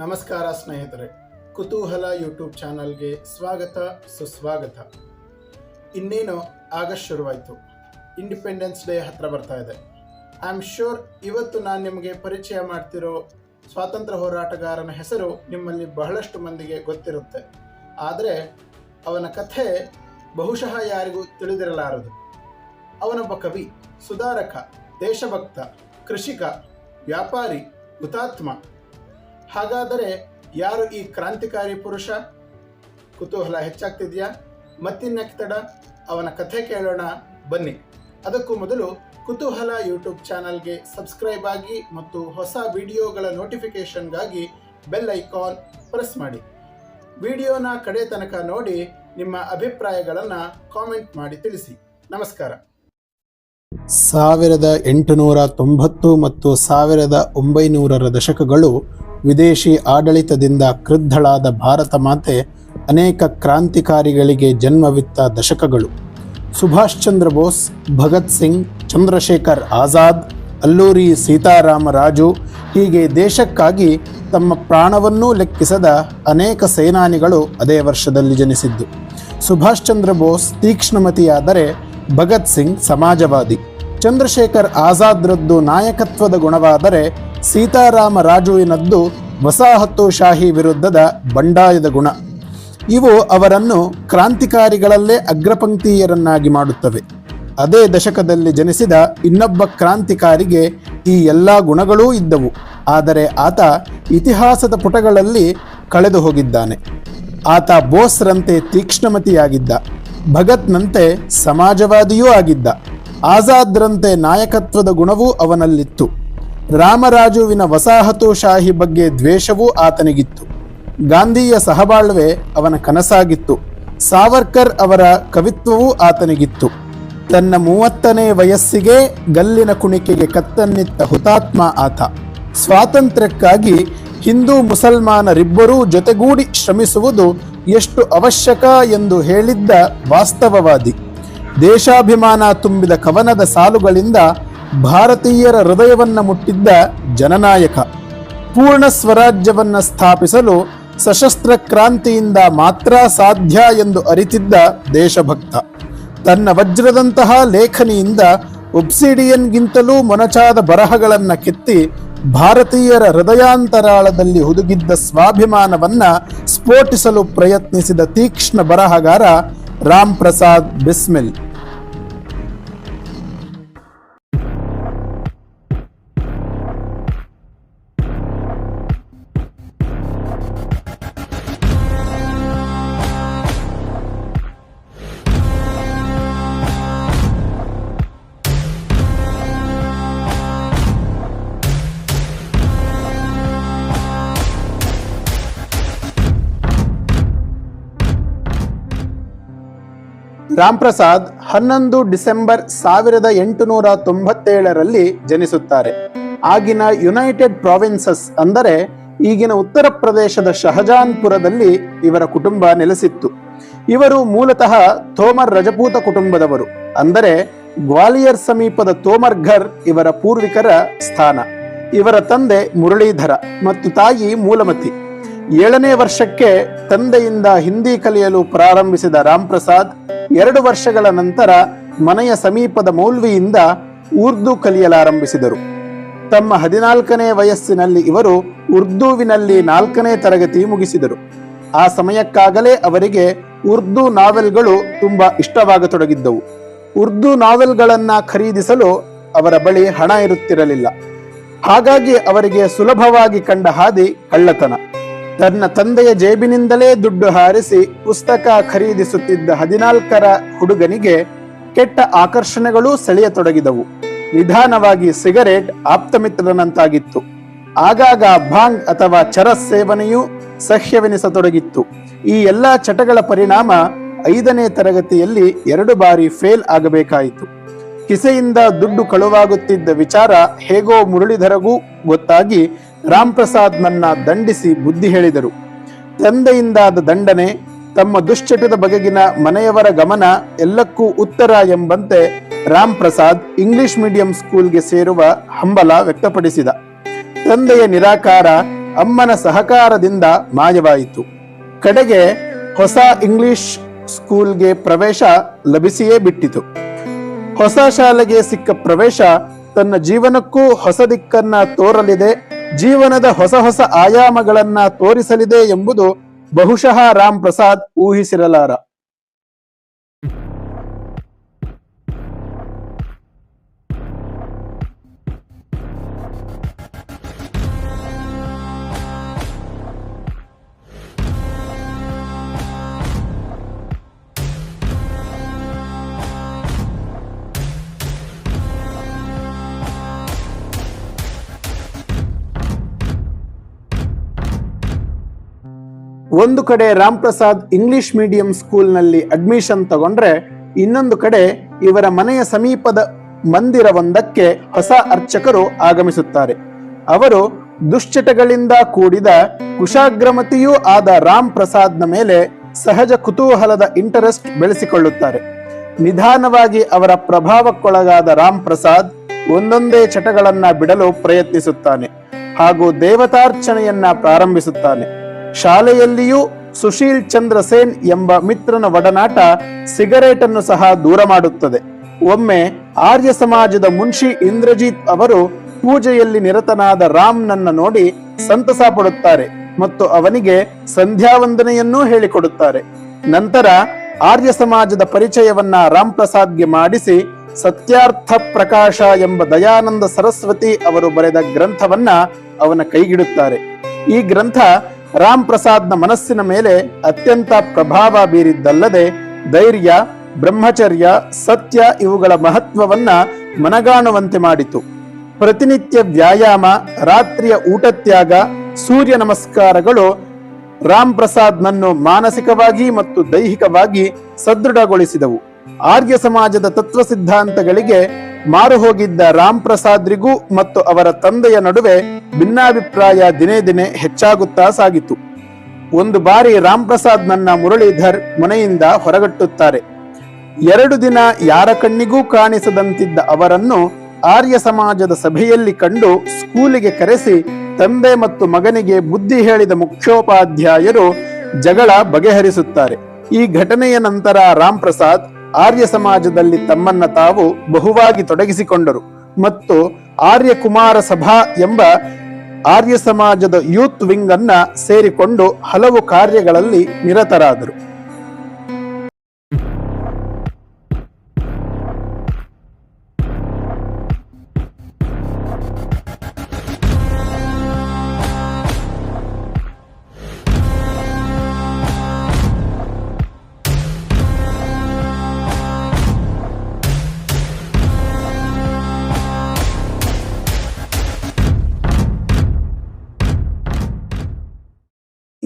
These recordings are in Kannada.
ನಮಸ್ಕಾರ ಸ್ನೇಹಿತರೆ, ಕುತೂಹಲ ಯೂಟ್ಯೂಬ್ ಚಾನಲ್ಗೆ ಸ್ವಾಗತ, ಸುಸ್ವಾಗತ. ಇನ್ನೇನು ಆಗಸ್ಟ್ ಶುರುವಾಯಿತು. ಇಂಡಿಪೆಂಡೆನ್ಸ್ ಡೇ ಹತ್ರ ಬರ್ತಾ ಇದೆ. ಐ ಆಮ್ ಶ್ಯೂರ್ ಇವತ್ತು ನಾನು ನಿಮಗೆ ಪರಿಚಯ ಮಾಡ್ತಿರೋ ಸ್ವಾತಂತ್ರ್ಯ ಹೋರಾಟಗಾರನ ಹೆಸರು ನಿಮ್ಮಲ್ಲಿ ಬಹಳಷ್ಟು ಮಂದಿಗೆ ಗೊತ್ತಿರುತ್ತೆ. ಆದರೆ ಅವನ ಕಥೆ ಬಹುಶಃ ಯಾರಿಗೂ ತಿಳಿದಿರಲಾರದು. ಅವನೊಬ್ಬ ಕವಿ, ಸುಧಾರಕ, ದೇಶಭಕ್ತ, ಕೃಷಿಕ, ವ್ಯಾಪಾರಿ, ಹುತಾತ್ಮ ಹಾಗಾದರೆ ಯಾರು ಈ ಕ್ರಾಂತಿಕಾರಿ ಪುರುಷ? ಕುತೂಹಲ ಹೆಚ್ಚಾಗ್ತಿದೆಯಾ? ಮತ್ತಿನ್ನಕ್ಕೆ ತಡ ಅವನ ಕಥೆ ಕೇಳೋಣ, ಬನ್ನಿ. ಅದಕ್ಕೂ ಮೊದಲು ಕುತೂಹಲ ಯೂಟ್ಯೂಬ್ ಚಾನಲ್ಗೆ ಸಬ್ಸ್ಕ್ರೈಬ್ ಆಗಿ ಮತ್ತು ಹೊಸ ವಿಡಿಯೋಗಳ ನೋಟಿಫಿಕೇಷನ್ಗಾಗಿ ಬೆಲ್ ಐಕಾನ್ ಪ್ರೆಸ್ ಮಾಡಿ. ವಿಡಿಯೋನ ಕಡೆ ತನಕ ನೋಡಿ ನಿಮ್ಮ ಅಭಿಪ್ರಾಯಗಳನ್ನು ಕಾಮೆಂಟ್ ಮಾಡಿ ತಿಳಿಸಿ. ನಮಸ್ಕಾರ. ಸಾವಿರದ ಎಂಟುನೂರ ತೊಂಬತ್ತು ಮತ್ತು ಸಾವಿರದ ಒಂಬೈನೂರರ ದಶಕಗಳು ವಿದೇಶಿ ಆಡಳಿತದಿಂದ ಕ್ರುದ್ಧಳಾದ ಭಾರತ ಮಾತೆ ಅನೇಕ ಕ್ರಾಂತಿಕಾರಿಗಳಿಗೆ ಜನ್ಮವಿತ್ತ ದಶಕಗಳು. ಸುಭಾಷ್ ಚಂದ್ರ ಬೋಸ್, ಭಗತ್ ಸಿಂಗ್, ಚಂದ್ರಶೇಖರ್ ಆಜಾದ್, ಅಲ್ಲೂರಿ ಸೀತಾರಾಮ ರಾಜು ಹೀಗೆ ದೇಶಕ್ಕಾಗಿ ತಮ್ಮ ಪ್ರಾಣವನ್ನೂ ಲೆಕ್ಕಿಸದ ಅನೇಕ ಸೇನಾನಿಗಳು ಅದೇ ವರ್ಷದಲ್ಲಿ ಜನಿಸಿದ್ದು. ಸುಭಾಷ್ ಚಂದ್ರ ಬೋಸ್ ತೀಕ್ಷ್ಣಮತಿಯಾದರೆ ಭಗತ್ ಸಿಂಗ್ ಸಮಾಜವಾದಿ. ಚಂದ್ರಶೇಖರ್ ಆಜಾದ್ರದ್ದು ನಾಯಕತ್ವದ ಗುಣವಾದರೆ ಸೀತಾರಾಮ ರಾಜುವಿನದ್ದು ವಸಾಹತುಶಾಹಿ ವಿರುದ್ಧದ ಬಂಡಾಯದ ಗುಣ. ಇವು ಅವರನ್ನು ಕ್ರಾಂತಿಕಾರಿಗಳಲ್ಲೇ ಅಗ್ರಪಂಕ್ತಿಯರನ್ನಾಗಿ ಮಾಡುತ್ತವೆ. ಅದೇ ದಶಕದಲ್ಲಿ ಜನಿಸಿದ ಇನ್ನೊಬ್ಬ ಕ್ರಾಂತಿಕಾರಿಗೆ ಈ ಎಲ್ಲ ಗುಣಗಳೂ ಇದ್ದವು. ಆದರೆ ಆತ ಇತಿಹಾಸದ ಪುಟಗಳಲ್ಲಿ ಕಳೆದು ಹೋಗಿದ್ದಾನೆ. ಆತ ಬೋಸ್ರಂತೆ ತೀಕ್ಷ್ಣಮತಿಯಾಗಿದ್ದ. ಭಗತ್ನಂತೆ ಸಮಾಜವಾದಿಯೂ ಆಗಿದ್ದ. ಆಜಾದ್ರಂತೆ ನಾಯಕತ್ವದ ಗುಣವೂ ಅವನಲ್ಲಿತ್ತು. ರಾಮರಾಜುವಿನ ವಸಾಹತುಶಾಹಿ ಬಗ್ಗೆ ದ್ವೇಷವೂ ಆತನಿಗಿತ್ತು. ಗಾಂಧಿಯ ಸಹಬಾಳ್ವೆ ಅವನ ಕನಸಾಗಿತ್ತು. ಸಾವರ್ಕರ್ ಅವರ ಕವಿತ್ವವೂ ಆತನಿಗಿತ್ತು. ತನ್ನ ಮೂವತ್ತನೇ ವಯಸ್ಸಿಗೆ ಗಲ್ಲಿನ ಕುಣಿಕೆಗೆ ಕತ್ತನ್ನಿತ್ತ ಹುತಾತ್ಮ ಆತ. ಸ್ವಾತಂತ್ರ್ಯಕ್ಕಾಗಿ ಹಿಂದೂ ಮುಸಲ್ಮಾನರಿಬ್ಬರೂ ಜೊತೆಗೂಡಿ ಶ್ರಮಿಸುವುದು ಎಷ್ಟು ಅವಶ್ಯಕ ಎಂದು ಹೇಳಿದ್ದ ವಾಸ್ತವವಾದಿ. ದೇಶಾಭಿಮಾನ ತುಂಬಿದ ಕವನದ ಸಾಲುಗಳಿಂದ ಭಾರತೀಯರ ಹೃದಯವನ್ನ ಮುಟ್ಟಿದ್ದ ಜನನಾಯಕ, ಪೂರ್ಣ ಸ್ವರಾಜ್ಯವನ್ನ ಸ್ಥಾಪಿಸಲು ಸಶಸ್ತ್ರ ಕ್ರಾಂತಿಯಿಂದ ಮಾತ್ರ ಸಾಧ್ಯ ಎಂದು ಅರಿತಿದ್ದ ದೇಶಭಕ್ತ. ತನ್ನ ವಜ್ರದಂತಹ ಲೇಖನಿಯಿಂದ ಒಬ್ಸಿಡಿಯನ್ಗಿಂತಲೂ ಮೊನಚಾದ ಬರಹಗಳನ್ನು ಕೆತ್ತಿ ಭಾರತೀಯರ ಹೃದಯಾಂತರಾಳದಲ್ಲಿ ಹುದುಗಿದ್ದ ಸ್ವಾಭಿಮಾನವನ್ನ ಸ್ಫೋಟಿಸಲು ಪ್ರಯತ್ನಿಸಿದ ತೀಕ್ಷ್ಣ ಬರಹಗಾರ ರಾಮ್ ಪ್ರಸಾದ್ ಬಿಸ್ಮಿಲ್. ರಾಮ್ ಪ್ರಸಾದ್ ಹನ್ನೊಂದು ಡಿಸೆಂಬರ್ ಸಾವಿರದ ಎಂಟುನೂರ ತೊಂಬತ್ತೇಳರಲ್ಲಿ ಜನಿಸುತ್ತಾರೆ. ಆಗಿನ ಯುನೈಟೆಡ್ ಪ್ರಾವಿನ್ಸಸ್ ಅಂದರೆ ಈಗಿನ ಉತ್ತರ ಪ್ರದೇಶದ ಶಹಜಾನ್ಪುರದಲ್ಲಿ ಇವರ ಕುಟುಂಬ ನೆಲೆಸಿತ್ತು. ಇವರು ಮೂಲತಃ ತೋಮರ್ ರಜಪೂತ ಕುಟುಂಬದವರು, ಅಂದರೆ ಗ್ವಾಲಿಯರ್ ಸಮೀಪದ ತೋಮರ್ ಘರ್ ಇವರ ಪೂರ್ವಿಕರ ಸ್ಥಾನ. ಇವರ ತಂದೆ ಮುರಳೀಧರ ಮತ್ತು ತಾಯಿ ಮೂಲಮತಿ. ಏಳನೇ ವರ್ಷಕ್ಕೆ ತಂದೆಯಿಂದ ಹಿಂದಿ ಕಲಿಯಲು ಪ್ರಾರಂಭಿಸಿದ ರಾಮ್ ಪ್ರಸಾದ್ ಎರಡು ವರ್ಷಗಳ ನಂತರ ಮನೆಯ ಸಮೀಪದ ಮೌಲ್ವಿಯಿಂದ ಉರ್ದು ಕಲಿಯಲಾರಂಭಿಸಿದರು. ತಮ್ಮ ಹದಿನಾಲ್ಕನೇ ವಯಸ್ಸಿನಲ್ಲಿ ಇವರು ಉರ್ದುವಿನಲ್ಲಿ ನಾಲ್ಕನೇ ತರಗತಿ ಮುಗಿಸಿದರು. ಆ ಸಮಯಕ್ಕಾಗಲೇ ಅವರಿಗೆ ಉರ್ದು ನಾವೆಲ್ಗಳು ತುಂಬಾ ಇಷ್ಟವಾಗತೊಡಗಿದ್ದವು. ಉರ್ದು ನಾವೆಲ್ಗಳನ್ನ ಖರೀದಿಸಲು ಅವರ ಬಳಿ ಹಣ ಇರುತ್ತಿರಲಿಲ್ಲ. ಹಾಗಾಗಿ ಅವರಿಗೆ ಸುಲಭವಾಗಿ ಕಂಡ ಹಾದಿ ಕಳ್ಳತನ. ತನ್ನ ತಂದೆಯ ಜೇಬಿನಿಂದಲೇ ದುಡ್ಡು ಹಾರಿಸಿ ಪುಸ್ತಕ ಖರೀದಿಸುತ್ತಿದ್ದ ಹದಿನಾಲ್ಕರ ಹುಡುಗನಿಗೆ ಕೆಟ್ಟ ಆಕರ್ಷಣೆಗಳೂ ಸೆಳೆಯತೊಡಗಿದವು. ನಿಧಾನವಾಗಿ ಸಿಗರೇಟ್ ಆಪ್ತಮಿತ್ರನಂತಾಗಿತ್ತು. ಆಗಾಗ ಭಾಂಗ್ ಅಥವಾ ಚರಸ್ ಸೇವನೆಯು ಸಹ್ಯವೆನಿಸತೊಡಗಿತ್ತು. ಈ ಎಲ್ಲ ಚಟಗಳ ಪರಿಣಾಮ ಐದನೇ ತರಗತಿಯಲ್ಲಿ ಎರಡು ಬಾರಿ ಫೇಲ್ ಆಗಬೇಕಾಯಿತು. ಕಿಸೆಯಿಂದ ದುಡ್ಡು ಕಳುವಾಗುತ್ತಿದ್ದ ವಿಚಾರ ಹೇಗೋ ಮುರಳಿಧರಗೂ ಗೊತ್ತಾಗಿ ರಾಮ್ ಪ್ರಸಾದ್ ನನ್ನ ದಂಡಿಸಿ ಬುದ್ಧಿ ಹೇಳಿದರು. ತಂದೆಯಿಂದಾದ ದಂಡನೆ, ತಮ್ಮ ದುಶ್ಚಟದ ಬಗೆಗಿನ ಮನೆಯವರ ಗಮನ ಎಲ್ಲಕ್ಕೂ ಉತ್ತರ ಎಂಬಂತೆ ರಾಮ್ ಪ್ರಸಾದ್ ಇಂಗ್ಲಿಷ್ ಮೀಡಿಯಂ ಸ್ಕೂಲ್ಗೆ ಸೇರುವ ಹಂಬಲ ವ್ಯಕ್ತಪಡಿಸಿದ. ತಂದೆಯ ನಿರಾಕಾರ ಅಮ್ಮನ ಸಹಕಾರದಿಂದ ಮಾಯವಾಯಿತು. ಕಡೆಗೆ ಹೊಸ ಇಂಗ್ಲಿಷ್ ಸ್ಕೂಲ್ಗೆ ಪ್ರವೇಶ ಲಭಿಸಿಯೇ ಬಿಟ್ಟಿತು. ಹೊಸ ಶಾಲೆಗೆ ಸಿಕ್ಕ ಪ್ರವೇಶ ತನ್ನ ಜೀವನಕ್ಕೂ ಹೊಸ ದಿಕ್ಕನ್ನ ತೋರಲಿದೆ ಜೀವನದ ಹೊಸ ಹೊಸ ಆಯಾಮಗಳನ್ನ ತೋರಿಸಲಿದೆ ಎಂಬುದು ಬಹುಶಃ ರಾಮ್ ಪ್ರಸಾದ್ ಊಹಿಸಿರಲಾರ. ಒಂದು ಕಡೆ ರಾಮ್ ಪ್ರಸಾದ್ ಇಂಗ್ಲಿಷ್ ಮೀಡಿಯಂ ಸ್ಕೂಲ್ನಲ್ಲಿ ಅಡ್ಮಿಷನ್ ತಗೊಂಡ್ರೆ, ಇನ್ನೊಂದು ಕಡೆ ಇವರ ಮನೆಯ ಸಮೀಪದ ಮಂದಿರವೊಂದಕ್ಕೆ ಹೊಸ ಅರ್ಚಕರು ಆಗಮಿಸುತ್ತಾರೆ. ಅವರು ದುಶ್ಚಟಗಳಿಂದ ಕೂಡಿದ ಕುಶಾಗ್ರಮತಿಯೂ ಆದ ರಾಮ್ ಪ್ರಸಾದ್ನ ಮೇಲೆ ಸಹಜ ಕುತೂಹಲದ ಇಂಟರೆಸ್ಟ್ ಬೆಳೆಸಿಕೊಳ್ಳುತ್ತಾರೆ. ನಿಧಾನವಾಗಿ ಅವರ ಪ್ರಭಾವಕ್ಕೊಳಗಾದ ರಾಮ್ ಪ್ರಸಾದ್ ಒಂದೊಂದೇ ಚಟಗಳನ್ನ ಬಿಡಲು ಪ್ರಯತ್ನಿಸುತ್ತಾನೆ ಹಾಗೂ ದೇವತಾರ್ಚನೆಯನ್ನ ಪ್ರಾರಂಭಿಸುತ್ತಾನೆ. ಶಾಲೆಯಲ್ಲಿಯೂ ಸುಶೀಲ್ ಚಂದ್ರ ಸೇನ್ ಎಂಬ ಮಿತ್ರನ ಒಡನಾಟ ಸಿಗರೇಟ್ ಅನ್ನು ಸಹ ದೂರ ಮಾಡುತ್ತದೆ. ಒಮ್ಮೆ ಆರ್ಯ ಸಮಾಜದ ಮುನ್ಷಿ ಇಂದ್ರಜಿತ್ ಅವರು ಪೂಜೆಯಲ್ಲಿ ನಿರತನಾದ ರಾಮ್ ನನ್ನ ನೋಡಿ ಸಂತಸ ಪಡುತ್ತಾರೆ ಮತ್ತು ಅವನಿಗೆ ಸಂಧ್ಯಾ ವಂದನೆಯನ್ನೂ ಹೇಳಿಕೊಡುತ್ತಾರೆ. ನಂತರ ಆರ್ಯ ಸಮಾಜದ ಪರಿಚಯವನ್ನ ರಾಮ್ ಪ್ರಸಾದ್ಗೆ ಮಾಡಿಸಿ ಸತ್ಯಾರ್ಥ ಪ್ರಕಾಶ ಎಂಬ ದಯಾನಂದ ಸರಸ್ವತಿ ಅವರು ಬರೆದ ಗ್ರಂಥವನ್ನ ಅವನ ಕೈಗಿಡುತ್ತಾರೆ. ಈ ಗ್ರಂಥ ರಾಮ್ ಪ್ರಸಾದ್ನ ಮನಸ್ಸಿನ ಮೇಲೆ ಅತ್ಯಂತ ಪ್ರಭಾವ ಬೀರಿದ್ದಲ್ಲದೆ ಧೈರ್ಯ, ಬ್ರಹ್ಮಚರ್ಯ, ಸತ್ಯ ಇವುಗಳ ಮಹತ್ವವನ್ನ ಮನಗಾಣುವಂತೆ ಮಾಡಿತು. ಪ್ರತಿನಿತ್ಯ ವ್ಯಾಯಾಮ, ರಾತ್ರಿಯ ಊಟತ್ಯಾಗ, ಸೂರ್ಯ ನಮಸ್ಕಾರಗಳು ರಾಮ್ ಪ್ರಸಾದ್ನನ್ನು ಮಾನಸಿಕವಾಗಿ ಮತ್ತು ದೈಹಿಕವಾಗಿ ಸದೃಢಗೊಳಿಸಿದವು. ಆರ್ಯ ಸಮಾಜದ ತತ್ವ ಸಿದ್ಧಾಂತಗಳಿಗೆ ಮಾರು ಹೋಗಿದ್ದ ರಾಮ್ ಪ್ರಸಾದ್ರಿಗೂ ಮತ್ತು ಅವರ ತಂದೆಯ ನಡುವೆ ಭಿನ್ನಾಭಿಪ್ರಾಯ ದಿನೇ ದಿನೇ ಹೆಚ್ಚಾಗುತ್ತಾ ಸಾಗಿತು. ಒಂದು ಬಾರಿ ರಾಮ್ ಪ್ರಸಾದ್ ನನ್ನ ಮುರಳೀಧರ್ ಮನೆಯಿಂದ ಹೊರಗಟ್ಟುತ್ತಾರೆ. ಎರಡು ದಿನ ಯಾರ ಕಣ್ಣಿಗೂ ಕಾಣಿಸದಂತಿದ್ದ ಅವರನ್ನು ಆರ್ಯ ಸಮಾಜದ ಸಭೆಯಲ್ಲಿ ಕಂಡು ಸ್ಕೂಲಿಗೆ ಕರೆಸಿ ತಂದೆ ಮತ್ತು ಮಗನಿಗೆ ಬುದ್ಧಿ ಹೇಳಿದ ಮುಖ್ಯೋಪಾಧ್ಯಾಯರು ಜಗಳ ಬಗೆಹರಿಸುತ್ತಾರೆ. ಈ ಘಟನೆಯ ನಂತರ ರಾಮ್ ಪ್ರಸಾದ್ ಆರ್ಯ ಸಮಾಜದಲ್ಲಿ ತಮ್ಮನ್ನ ತಾವು ಬಹುವಾಗಿ ತೊಡಗಿಸಿಕೊಂಡರು. ಮತ್ತು ಆರ್ಯ ಕುಮಾರ ಸಭಾ ಎಂಬ ಆರ್ಯ ಸಮಾಜದ ಯೂತ್ ವಿಂಗ್ ಅನ್ನ ಸೇರಿಕೊಂಡು ಹಲವು ಕಾರ್ಯಗಳಲ್ಲಿ ನಿರತರಾದರು.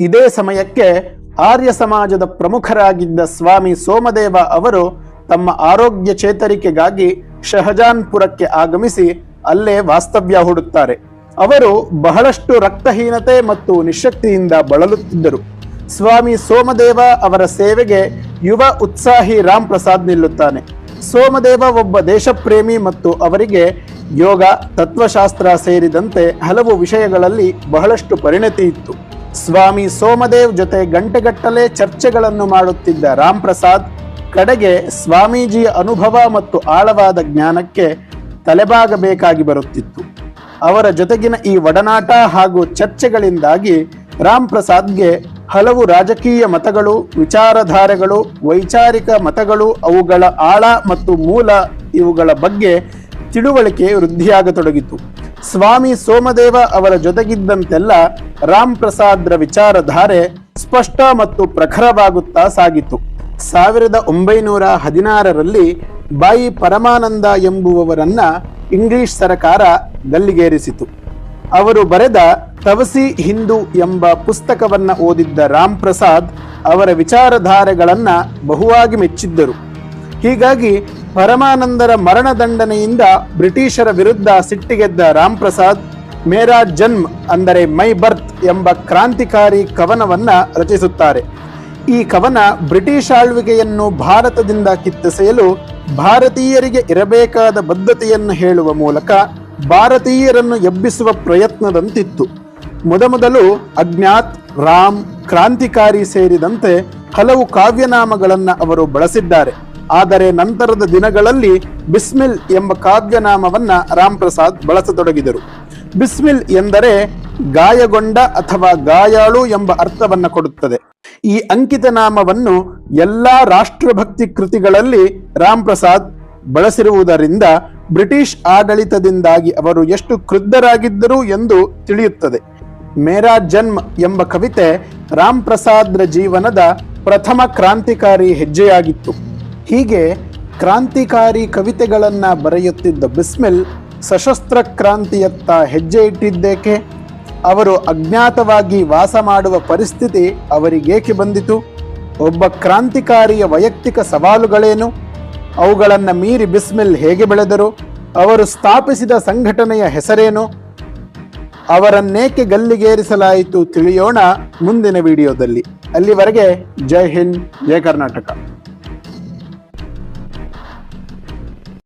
ಇದೇ ಸಮಯಕ್ಕೆ ಆರ್ಯ ಸಮಾಜದ ಪ್ರಮುಖರಾಗಿದ್ದ ಸ್ವಾಮಿ ಸೋಮದೇವ ಅವರು ತಮ್ಮ ಆರೋಗ್ಯ ಚೇತರಿಕೆಗಾಗಿ ಶಹಜಾನ್ಪುರಕ್ಕೆ ಆಗಮಿಸಿ ಅಲ್ಲೇ ವಾಸ್ತವ್ಯ ಹೂಡುತ್ತಾರೆ. ಅವರು ಬಹಳಷ್ಟು ರಕ್ತಹೀನತೆ ಮತ್ತು ನಿಶಕ್ತಿಯಿಂದ ಬಳಲುತ್ತಿದ್ದರು. ಸ್ವಾಮಿ ಸೋಮದೇವ ಅವರ ಸೇವೆಗೆ ಯುವ ಉತ್ಸಾಹಿ ರಾಮ್ ಪ್ರಸಾದ್ ನಿಲ್ಲುತ್ತಾನೆ. ಸೋಮದೇವ ಒಬ್ಬ ದೇಶಪ್ರೇಮಿ ಮತ್ತು ಅವರಿಗೆ ಯೋಗ, ತತ್ವಶಾಸ್ತ್ರ ಸೇರಿದಂತೆ ಹಲವು ವಿಷಯಗಳಲ್ಲಿ ಬಹಳಷ್ಟು ಪರಿಣತಿ ಇತ್ತು. ಸ್ವಾಮಿ ಸೋಮದೇವ್ ಜೊತೆ ಗಂಟೆಗಟ್ಟಲೆ ಚರ್ಚೆಗಳನ್ನು ಮಾಡುತ್ತಿದ್ದ ರಾಮ್ ಪ್ರಸಾದ್ ಕಡೆಗೆ ಸ್ವಾಮೀಜಿಯ ಅನುಭವ ಮತ್ತು ಆಳವಾದ ಜ್ಞಾನಕ್ಕೆ ತಲೆಬಾಗಬೇಕಾಗಿ ಬರುತ್ತಿತ್ತು. ಅವರ ಜೊತೆಗಿನ ಈ ಒಡನಾಟ ಹಾಗೂ ಚರ್ಚೆಗಳಿಂದಾಗಿ ರಾಮ್ ಪ್ರಸಾದ್ಗೆ ಹಲವು ರಾಜಕೀಯ ಮತಗಳು, ವಿಚಾರಧಾರೆಗಳು, ವೈಚಾರಿಕ ಮತಗಳು, ಅವುಗಳ ಆಳ ಮತ್ತು ಮೂಲ ಇವುಗಳ ಬಗ್ಗೆ ತಿಳುವಳಿಕೆ ವೃದ್ಧಿಯಾಗತೊಡಗಿತು. ಸ್ವಾಮಿ ಸೋಮದೇವ ಅವರ ಜೊತೆಗಿದ್ದಂತೆಲ್ಲ ರಾಮ್ ಪ್ರಸಾದ್ರ ವಿಚಾರಧಾರೆ ಸ್ಪಷ್ಟ ಮತ್ತು ಪ್ರಖರವಾಗುತ್ತಾ ಸಾಗಿತು. ಸಾವಿರದ ಒಂಬೈನೂರ ಹದಿನಾರರಲ್ಲಿ ಬಾಯಿ ಪರಮಾನಂದ ಎಂಬುವವರನ್ನ ಇಂಗ್ಲಿಷ್ ಸರಕಾರ ಗಲ್ಲಿಗೇರಿಸಿತು. ಅವರು ಬರೆದ ತವಸಿ ಹಿಂದೂ ಎಂಬ ಪುಸ್ತಕವನ್ನ ಓದಿದ್ದ ರಾಮ್ ಪ್ರಸಾದ್ ಅವರ ವಿಚಾರಧಾರೆಗಳನ್ನ ಬಹುವಾಗಿ ಮೆಚ್ಚಿದ್ದರು. ಹೀಗಾಗಿ ಪರಮಾನಂದರ ಮರಣದಂಡನೆಯಿಂದ ಬ್ರಿಟಿಷರ ವಿರುದ್ಧ ಸಿಟ್ಟಿಗೆದ್ದ ರಾಮ್ ಪ್ರಸಾದ್ ಮೇರಾ ಜನ್ಮ್ ಅಂದರೆ ಮೈ ಬರ್ತ್ ಎಂಬ ಕ್ರಾಂತಿಕಾರಿ ಕವನವನ್ನು ರಚಿಸುತ್ತಾರೆ. ಈ ಕವನ ಬ್ರಿಟಿಷ್ ಆಳ್ವಿಕೆಯನ್ನು ಭಾರತದಿಂದ ಕಿತ್ತೆಸೆಯಲು ಭಾರತೀಯರಿಗೆ ಇರಬೇಕಾದ ಬದ್ಧತೆಯನ್ನು ಹೇಳುವ ಮೂಲಕ ಭಾರತೀಯರನ್ನು ಎಬ್ಬಿಸುವ ಪ್ರಯತ್ನದಂತಿತ್ತು. ಮೊದಮೊದಲು ಅಜ್ಞಾತ್, ರಾಮ್, ಕ್ರಾಂತಿಕಾರಿ ಸೇರಿದಂತೆ ಹಲವು ಕಾವ್ಯನಾಮಗಳನ್ನು ಅವರು ಬಳಸಿದ್ದಾರೆ. ಆದರೆ ನಂತರದ ದಿನಗಳಲ್ಲಿ ಬಿಸ್ಮಿಲ್ ಎಂಬ ಕಾವ್ಯನಾಮವನ್ನ ರಾಮ್ ಪ್ರಸಾದ್ ಬಳಸತೊಡಗಿದರು. ಬಿಸ್ಮಿಲ್ ಎಂದರೆ ಗಾಯಗೊಂಡ ಅಥವಾ ಗಾಯಾಳು ಎಂಬ ಅರ್ಥವನ್ನು ಕೊಡುತ್ತದೆ. ಈ ಅಂಕಿತ ನಾಮವನ್ನು ಎಲ್ಲಾ ರಾಷ್ಟ್ರಭಕ್ತಿ ಕೃತಿಗಳಲ್ಲಿ ರಾಮ್ ಪ್ರಸಾದ್ ಬಳಸಿರುವುದರಿಂದ ಬ್ರಿಟಿಷ್ ಆಡಳಿತದಿಂದಾಗಿ ಅವರು ಎಷ್ಟು ಕ್ರುದ್ಧರಾಗಿದ್ದರು ಎಂದು ತಿಳಿಯುತ್ತದೆ. ಮೇರಾ ಜನ್ಮ ಎಂಬ ಕವಿತೆ ರಾಮ್ ಪ್ರಸಾದ್ರ ಜೀವನದ ಪ್ರಥಮ ಕ್ರಾಂತಿಕಾರಿ ಹೆಜ್ಜೆಯಾಗಿತ್ತು. ಹೀಗೆ ಕ್ರಾಂತಿಕಾರಿ ಕವಿತೆಗಳನ್ನು ಬರೆಯುತ್ತಿದ್ದ ಬಿಸ್ಮಿಲ್ ಸಶಸ್ತ್ರ ಕ್ರಾಂತಿಯತ್ತ ಹೆಜ್ಜೆ ಇಟ್ಟಿದ್ದೇಕೆ? ಅವರು ಅಜ್ಞಾತವಾಗಿ ವಾಸ ಮಾಡುವ ಪರಿಸ್ಥಿತಿ ಅವರಿಗೇಕೆ ಬಂದಿತು? ಒಬ್ಬ ಕ್ರಾಂತಿಕಾರಿಯ ವೈಯಕ್ತಿಕ ಸವಾಲುಗಳೇನು? ಅವುಗಳನ್ನು ಮೀರಿ ಬಿಸ್ಮಿಲ್ ಹೇಗೆ ಬೆಳೆದರು? ಅವರು ಸ್ಥಾಪಿಸಿದ ಸಂಘಟನೆಯ ಹೆಸರೇನು? ಅವರನ್ನೇಕೆ ಗಲ್ಲಿಗೇರಿಸಲಾಯಿತು ತಿಳಿಯೋಣ ಮುಂದಿನ ವಿಡಿಯೋದಲ್ಲಿ. ಅಲ್ಲಿವರೆಗೆ ಜೈ ಹಿಂದ್, ಜೈ ಕರ್ನಾಟಕ.